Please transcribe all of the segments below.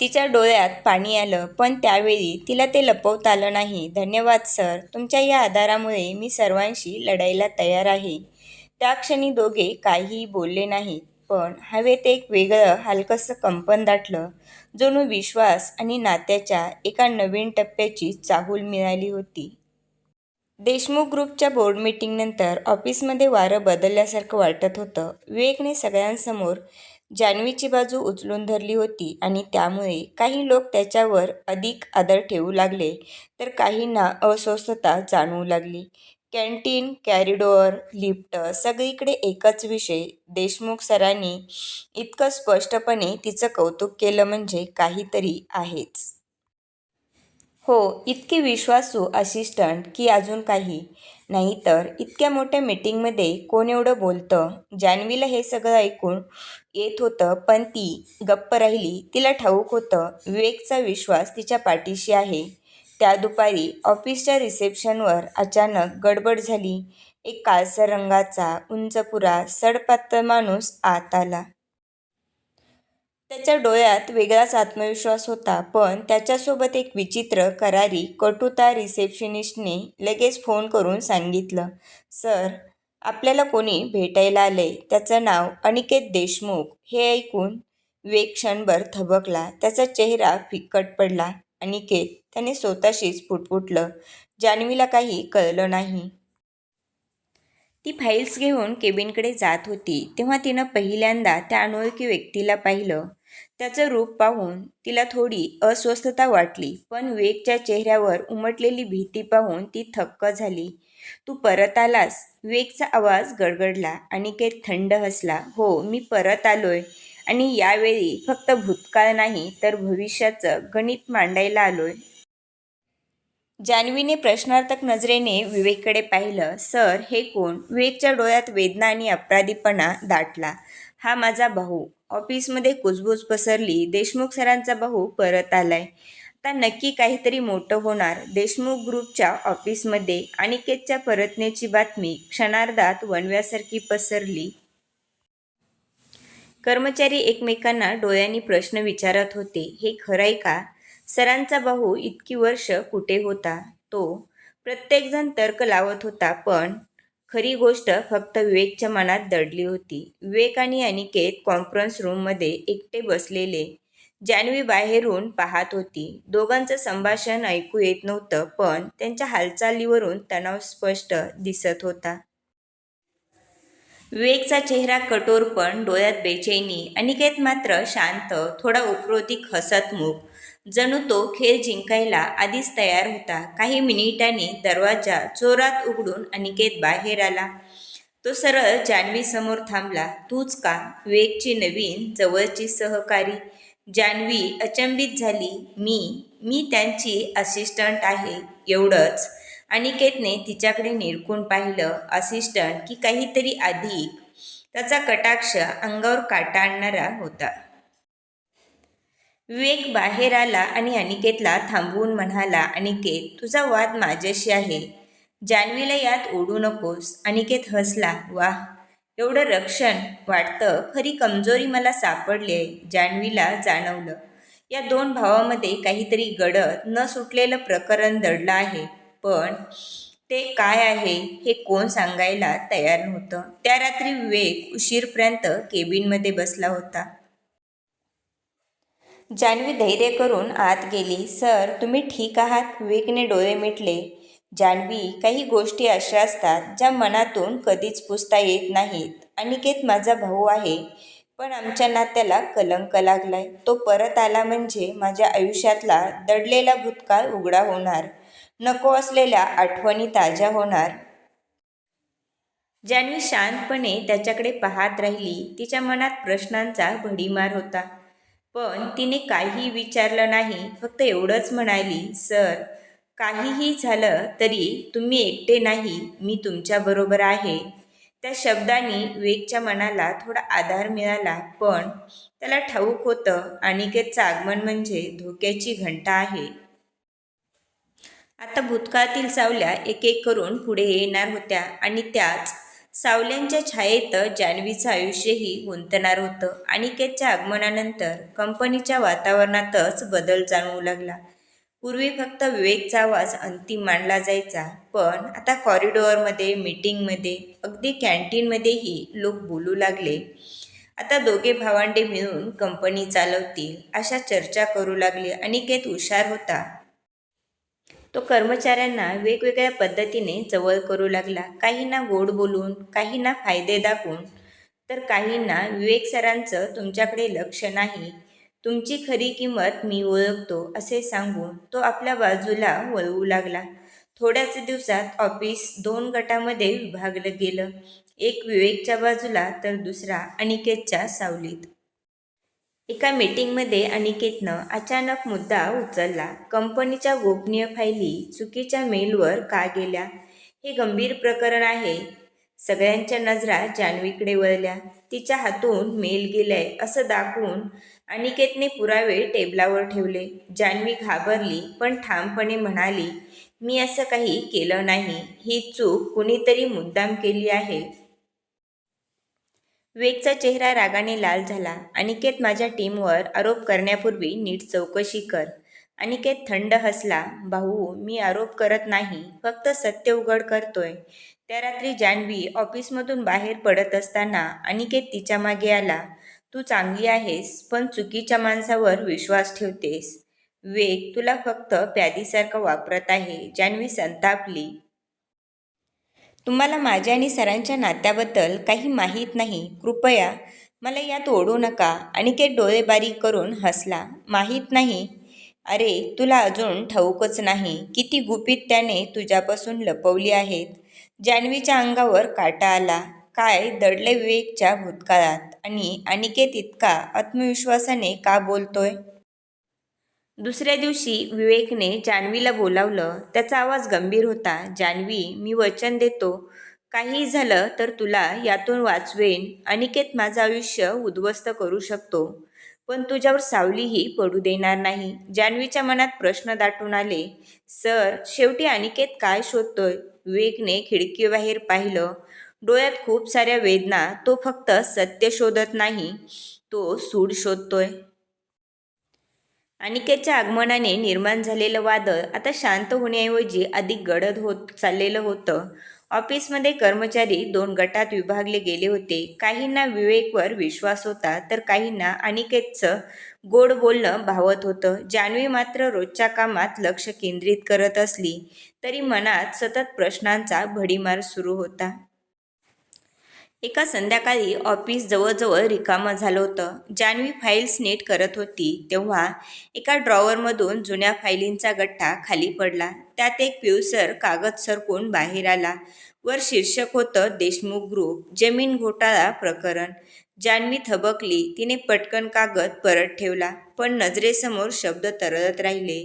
तिच्या डोळ्यात पाणी आलं पण त्यावेळी तिला ते लपवता आलं नाही. धन्यवाद सर. तुमच्या या आधारामुळे मी सर्वांशी लढायला तयार आहे. त्या क्षणी दोघे काहीही बोलले नाहीत. पण हवेत एक वेगळं हलकंसं कंपन दाटलं. जणू विश्वास आणि नात्याच्या एका नवीन टप्प्याची चाहूल मिळाली होती. देशमुख ग्रुपच्या बोर्ड मीटिंगनंतर ऑफिसमध्ये वारं बदलल्यासारखं वाटत होतं. विवेकने सगळ्यांसमोर जान्हवीची बाजू उचलून धरली होती आणि त्यामुळे काही लोक त्याच्यावर अधिक आदर ठेवू लागले तर काहींना अस्वस्थता जाणवू लागली. कॅन्टीन, कॅरिडोअर लिफ्ट सगळीकडे एकच विषय. देशमुख सरांनी इतकं स्पष्टपणे तिचं कौतुक केलं म्हणजे काहीतरी आहेच. हो, इतके विश्वासू असिस्टंट की अजून काही? नाहीतर इतक्या मोठ्या मीटिंगमध्ये कोण एवढं बोलतं? जान्हवीला हे सगळं ऐकून येत होतं पण ती गप्प राहिली. तिला ठाऊक होतं विवेकचा विश्वास तिच्या पाठीशी आहे. त्या दुपारी ऑफिसच्या रिसेप्शनवर अचानक गडबड झाली. एक काळसर रंगाचा, उंचपुरा, सडपातळ माणूस आत आला. त्याच्या डोळ्यात वेगळाच आत्मविश्वास होता. पण त्याच्यासोबत एक विचित्र, करारी कटुता. रिसेप्शनिस्टने लगेच फोन करून सांगितलं, सर, आपल्याला कोणी भेटायला आले त्याचं नाव अनिकेत देशमुख. हे ऐकून वेग क्षणभर थबकला. त्याचा चेहरा फिकट पडला. अनिकेत? त्याने स्वतःशीच पुटपुटलं. जान्हवीला काही कळलं नाही. ती फाईल्स घेऊन केबिनकडे जात होती तेव्हा तिनं पहिल्यांदा त्या अनोळखी व्यक्तीला पाहिलं. त्याचं रूप पाहून तिला थोडी अस्वस्थता वाटली. पण वेगच्या चेहऱ्यावर उमटलेली भीती पाहून ती थक्क झाली. तू परत आलास? वेगचा आवाज गडगडला. आणि के थंड हसला. हो, मी परत आलोय आणि यावेळी फक्त भूतकाळ नाही तर भविष्याचं गणित मांडायला आलोय. जान्हवीने प्रश्नार्थक नजरेने विवेककडे पाहिलं. सर, हे कोण? विवेकच्या डोळ्यात वेदना आणि अपराधीपणा दाटला. हा माझा भाऊ. ऑफिसमध्ये कुजबूज पसरली. देशमुख सरांचा भाऊ परत आलाय. आता नक्की काहीतरी मोठं होणार. देशमुख ग्रुपच्या ऑफिसमध्ये अनिकेतच्या परतण्याची बातमी क्षणार्धात वणव्यासारखी पसरली. कर्मचारी एकमेकांना डोळ्यांनी प्रश्न विचारत होते. हे खरंय का? सरांचा भाऊ इतकी वर्ष कुठे होता? तो? प्रत्येकजण तर्क लावत होता. पण खरी गोष्ट फक्त विवेकच्या मनात दडली होती. विवेक आणि अनिकेत कॉन्फरन्स रूममध्ये एकटे बसलेले. जान्हवी बाहेरून पाहत होती. दोघांचं संभाषण ऐकू येत नव्हतं पण त्यांच्या हालचालीवरून तणाव स्पष्ट दिसत होता. विवेकचा चेहरा कठोर पण डोळ्यात बेचैनी. अनिकेत मात्र शांत, थोडा उपरोधिक हसतमुख. जणू तो खेळ जिंकायला आधीच तयार होता. काही मिनिटांनी दरवाजा जोरात उघडून अनिकेत बाहेर आला. तो सरळ जान्हवीसमोर थांबला. तूच का? विवेकची नवीन जवळची सहकारी? जान्हवी अचंबित झाली. मी? मी त्यांची असिस्टंट आहे, एवढंच. अनिकेतने तिच्याकडे निरखून पाहिलं. असिस्टंट की काहीतरी अधिक? त्याचा कटाक्ष अंगावर काटा आणणारा होता. विवेक बाहेर आला आणि अनिकेतला थांबवून म्हणाला, अनिकेत, तुझा वाद माझ्याशी आहे. जान्हवीला यात ओढू नकोस. अनिकेत हसला. वाह, एवढं रक्षण? वाटतं खरी कमजोरी मला सापडली आहे जान्हवीला जाणवलं, या दोन भावामध्ये काहीतरी गडद न सुटलेलं प्रकरण दडलं आहे. पण ते काय आहे हे कोण सांगायला तयार नव्हतं. त्या रात्री विवेक उशीरपर्यंत केबिनमध्ये बसला होता. जान्हवी धैर्य करून आत गेली. सर, तुम्ही ठीक आहात? विवेकने डोळे मिटले. जान्हवी, काही गोष्टी अशा असतात ज्या मनातून कधीच पुसता येत नाहीत. अनिकेत माझा भाऊ आहे पण आमच्या नात्याला कलंक लागलाय. तो परत आला म्हणजे माझ्या आयुष्यातला दडलेला भूतकाळ उघडा होणार. नको असलेल्या आठवणी ताज्या होणार. जान्हवी शांतपणे त्याच्याकडे पाहत राहिली. तिच्या मनात प्रश्नांचा भडीमार होता. पण तिने काहीही विचारलं नाही. फक्त एवढंच म्हणाली, सर, काहीही झालं तरी तुम्ही एकटे नाही. मी तुमच्याबरोबर आहे. त्या शब्दांनी विवेकच्या मनाला थोडा आधार मिळाला. पण त्याला ठाऊक होतं अनिकेतचं आगमन म्हणजे धोक्याची घंटा आहे. आता भूतकाळातील सावल्या एक एक करून पुढे येणार होत्या आणि त्याच सावल्यांच्या छायेत जान्हवीचं आयुष्यही गुंतणार होतं. अनिकेतच्या आगमनानंतर कंपनीच्या वातावरणातच बदल जाणवू लागला. पूर्वी फक्त विवेकचा आवाज अंतिम मानला जायचा पण आता कॉरिडॉरमध्ये मीटिंगमध्ये अगदी कॅन्टीनमध्येही लोक बोलू लागले. आता दोघे भावांडे मिळून कंपनी चालवतील अशा चर्चा करू लागले. अनिकेत हुशार होता. तो कर्मचाऱ्यांना वेगवेगळ्या पद्धतीने जवळ करू लागला. काहींना गोड बोलून काहींना फायदे दाखवून तर काहींना विवेक सरांचं तुमच्याकडे लक्ष नाही. तुमची खरी किंमत मी ओळखतो असे सांगून तो आपल्या बाजूला वळवू लागला. थोड्याच दिवसात ऑफिस दोन गटामध्ये विभागलं गेलं. एक विवेकच्या बाजूला तर दुसरा अनिकेतच्या सावलीत. एका मीटिंगमध्ये अनिकेतनं अचानक मुद्दा उचलला. कंपनीच्या गोपनीय फायली चुकीच्या मेलवर का गेल्या? हे गंभीर प्रकरण आहे. सगळ्यांच्या नजरा जान्हवीकडे वळल्या. तिच्या हातून मेल गेलाय असं दाखवून अनिकेतने पुरावे टेबलावर ठेवले. जान्हवी घाबरली पण ठामपणे म्हणाली मी असं काही केलं नाही. ही चूक कुणीतरी मुद्दाम केली आहे. वेगचा चेहरा रागाने लाल झाला. अनिकेत माझ्या टीमवर आरोप करण्यापूर्वी नीट चौकशी कर. अनिकेत थंड हसला. भाऊ मी आरोप करत नाही. फक्त सत्य उघड करतोय. त्या रात्री जान्हवी ऑफिसमधून बाहेर पडत असताना अनिकेत तिच्यामागे आला. तू चांगली आहेस पण चुकीच्या माणसावर विश्वास ठेवतेस. वेग तुला फक्त प्यादीसारखं वापरत आहे जान्हवी संतापली. तुम्हाला माझ्या आणि सरांच्या नात्याबद्दल काही माहीत नाही कृपया मला यात ओढू नका अनिकेत डोळे बारीक करून हसला. माहीत नाही? अरे तुला अजून ठाऊकच नाही. किती गुपित त्याने तुझ्यापासून लपवली आहेत. जान्हवीच्या अंगावर काटा आला. काय दडले विवेकच्या भूतकाळात? आणि अनिकेत इतका आत्मविश्वासाने का बोलतोय? दुसऱ्या दिवशी विवेकने जान्हवीला बोलावलं. त्याचा आवाज गंभीर होता. जान्हवी मी वचन देतो. काही झालं तर तुला यातून वाचवेन. अनिकेत माझं आयुष्य उद्ध्वस्त करू शकतो. पण तुझ्यावर सावलीही पडू देणार नाही. जान्हवीच्या मनात प्रश्न दाटून आले. सर शेवटी अनिकेत काय शोधतोय? विवेकने खिडकीबाहेर पाहिलं. डोळ्यात खूप साऱ्या वेदना. तो फक्त सत्य शोधत नाही. तो सूड शोधतोय. अनिकेतच्या आगमनाने निर्माण झालेलं वादळ आता शांत होण्याऐवजी अधिक गडद होत चाललेलं होतं. ऑफिसमध्ये कर्मचारी दोन गटात विभागले गेले होते. काहींना विवेकवर विश्वास होता तर काहींना अनिकेतचं गोड बोलणं भावत होतं. जान्हवी मात्र रोजच्या कामात लक्ष केंद्रित करत असली तरी मनात सतत प्रश्नांचा भडीमार सुरू होता. एका संध्याकाळी ऑफिस जवळजवळ रिकामं झालं होतं. जान्हवी फाईल्स नीट करत होती तेव्हा एका ड्रॉवरमधून जुन्या फाईलींचा गठ्ठा खाली पडला. त्यात एक पिवसर कागद सरकून बाहेर आला. वर शीर्षक होतं देशमुख ग्रुप जमीन घोटाळा प्रकरण. जान्हवी थबकली. तिने पटकन कागद परत ठेवला पण नजरेसमोर शब्द तरळत राहिले.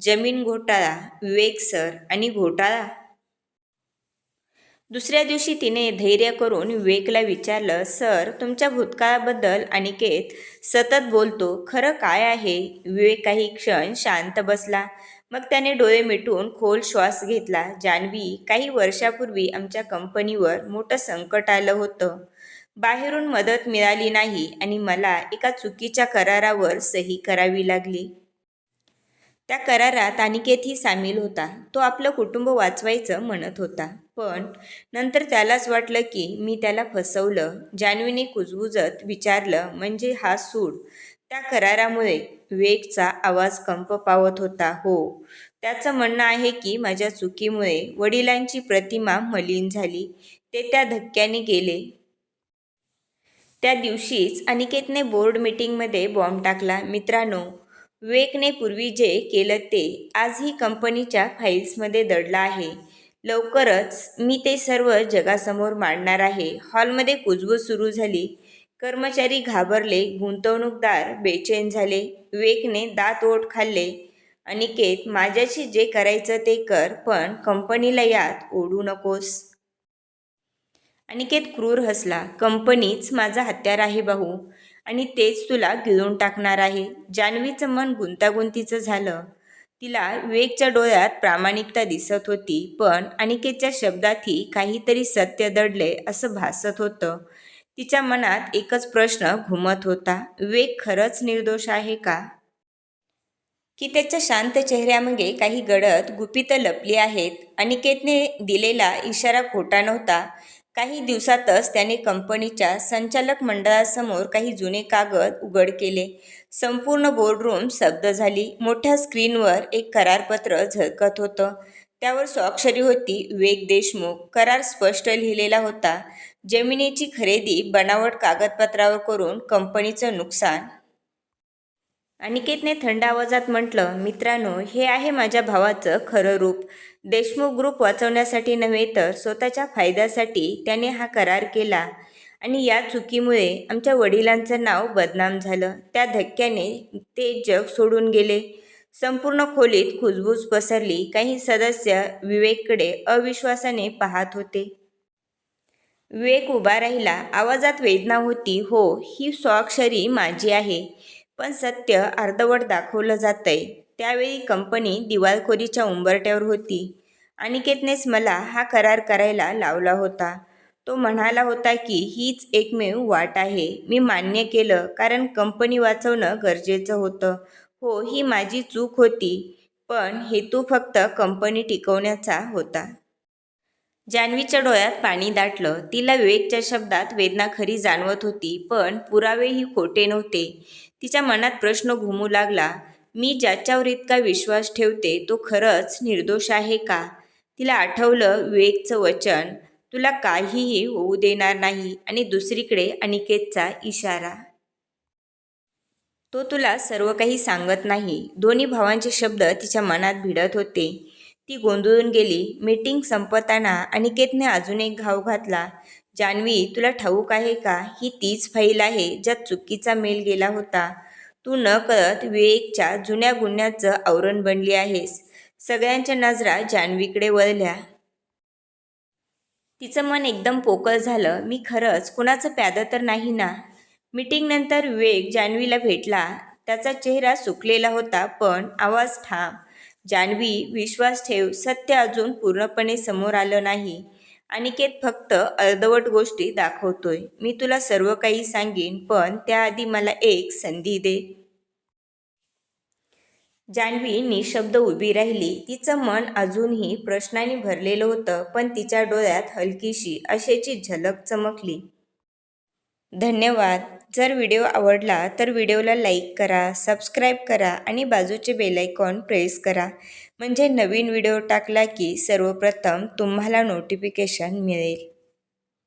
जमीन घोटाळा विवेक सर आणि घोटाळा? दुसऱ्या दिवशी तिने धैर्य करून विवेकला विचारलं सर तुमच्या भूतकाळाबद्दल अनिकेत सतत बोलतो. खरं काय आहे? विवेक काही क्षण शांत बसला. मग त्याने डोळे मिटून खोल श्वास घेतला. जान्हवी काही वर्षापूर्वी आमच्या कंपनीवर मोठं संकट आलं होतं. बाहेरून मदत मिळाली नाही आणि मला एका चुकीच्या करारावर सही करावी लागली. त्या करारात अनिकेतही सामील होता. तो आपलं कुटुंब वाचवायचं म्हणत होता. पण नंतर त्यालाच वाटलं की मी त्याला फसवलं. जान्हवीने कुजबुजत विचारलं म्हणजे हा सूड त्या करारामुळे वेगचा आवाज कंप पावत होता. हो. त्याचं म्हणणं आहे की माझ्या चुकीमुळे वडिलांची प्रतिमा मलिन झाली. ते त्या धक्क्याने गेले. त्या दिवशीच अनिकेतने बोर्ड मीटिंगमध्ये बॉम्ब टाकला. मित्रांनो विवेकने पूर्वी जे केलं ते आजही कंपनीच्या फाईल्समध्ये दडलं आहे. लवकरच मी ते सर्व जगासमोर मांडणार आहे. हॉलमध्ये कुजबूज सुरू झाली. कर्मचारी घाबरले गुंतवणूकदार बेचैन झाले विवेकने दात ओठ खाल्ले. अनिकेत माझ्याशी जे करायचं ते कर पण कंपनीला यात ओढू नकोस. अनिकेत क्रूर हसला. कंपनीच माझा हत्यार आहे भाऊ. आणि तेच तुला गिळून टाकणार आहे. जान्हवीचं मन गुंतागुंतीचं झालं. तिला विवेकच्या डोळ्यात प्रामाणिकता दिसत होती पण अनिकेतच्या शब्दातही काहीतरी सत्य दडले असं भासत होतं. तिच्या मनात एकच प्रश्न घुमत होता विवेक खरंच निर्दोष आहे का? की त्याच्या शांत चेहऱ्यामागे काही गडद गुपितं लपली आहेत? अनिकेतने दिलेला इशारा खोटा नव्हता काही दिवसातच त्याने कंपनीच्या संचालक मंडळासमोर काही जुने कागद उघड केले. संपूर्ण बोर्डरूम शब्द झाली. मोठ्या स्क्रीनवर एक करारपत्र झळकत होतं. त्यावर स्वाक्षरी होती. विवेक देशमुख. करार स्पष्ट लिहिलेला होता. जमिनीची खरेदी बनावट कागदपत्रावर करून कंपनीचं नुकसान अनिकेतने थंड आवाजात म्हटलं मित्रांनो हे आहे माझ्या भावाचं खरं रूप. देशमुख ग्रुप वाचवण्यासाठी नव्हे तर स्वतःच्या फायद्यासाठी त्याने हा करार केला. आणि या चुकीमुळे आमच्या वडिलांचं नाव बदनाम झालं. त्या धक्क्याने ते जग सोडून गेले. संपूर्ण खोलीत खुजबूज पसरली. काही सदस्य विवेककडे अविश्वासाने पाहत होते. विवेक उभा राहिला. आवाजात वेदना होती हो ही स्वाक्षरी माझी आहे. पण सत्य अर्धवट दाखवलं जातंय. त्यावेळी कंपनी दिवाळखोरीच्या उंबरट्यावर होती. अनिकेतनेच मला हा करार करायला लावला होता. तो म्हणाला होता की हीच एकमेव वाट आहे. मी मान्य केलं कारण कंपनी वाचवणं गरजेचं होतं. हो ही माझी चूक होती पण हेतू फक्त कंपनी टिकवण्याचा होता. जान्हवीच्या डोळ्यात पाणी दाटलं. तिला विवेकच्या शब्दात वेदना खरी जाणवत होती पण पुरावेही खोटे नव्हते. तिच्या मनात प्रश्न घुमू लागला मी ज्याच्यावर इतका विश्वास ठेवते तो खरंच निर्दोष आहे का? तिला आठवलं विवेकचं वचन तुला काहीही होऊ देणार नाही आणि दुसरीकडे अनिकेतचा इशारा. तो तुला सर्व काही सांगत नाही. दोन्ही भावांचे शब्द तिच्या मनात भिडत होते. ती गोंधळून गेली. मीटिंग संपताना अनिकेतने अजून एक घाव घातला. जान्हवी तुला ठाऊक आहे का? ही तीच फाईल आहे ज्यात चुकीचा मेल गेला होता. तू न कळत विवेकच्या जुन्या गुन्ह्याचं आवरण बनली आहेस. सगळ्यांच्या नजरा जान्हवीकडे वळल्या. तिचं मन एकदम पोकळ झालं. मी खरंच कुणाचं प्यादं तर नाही ना? मीटिंगनंतर विवेक जान्हवीला भेटला. त्याचा चेहरा सुकलेला होता पण आवाज ठाम. जान्हवी विश्वास ठेव सत्य अजून पूर्णपणे समोर आलं नाही. अनिकेत फक्त अर्धवट गोष्टी दाखवतोय. मी तुला सर्व काही सांगेन पण त्याआधी मला एक संधी दे. जान्हवी निशब्द उभी राहिली. तिचं मन अजूनही प्रश्नाने भरलेलं होतं पण तिच्या डोळ्यात हलकीशी अशाची झलक चमकली. धन्यवाद. जर व्हिडिओ आवडला तर व्हिडिओला लाईक करा सबस्क्राईब करा आणि बाजूचे बेलायकॉन प्रेस करा. म्हणजे नवीन व्हिडिओ टाकला की सर्वप्रथम तुम्हाला नोटिफिकेशन मिळेल.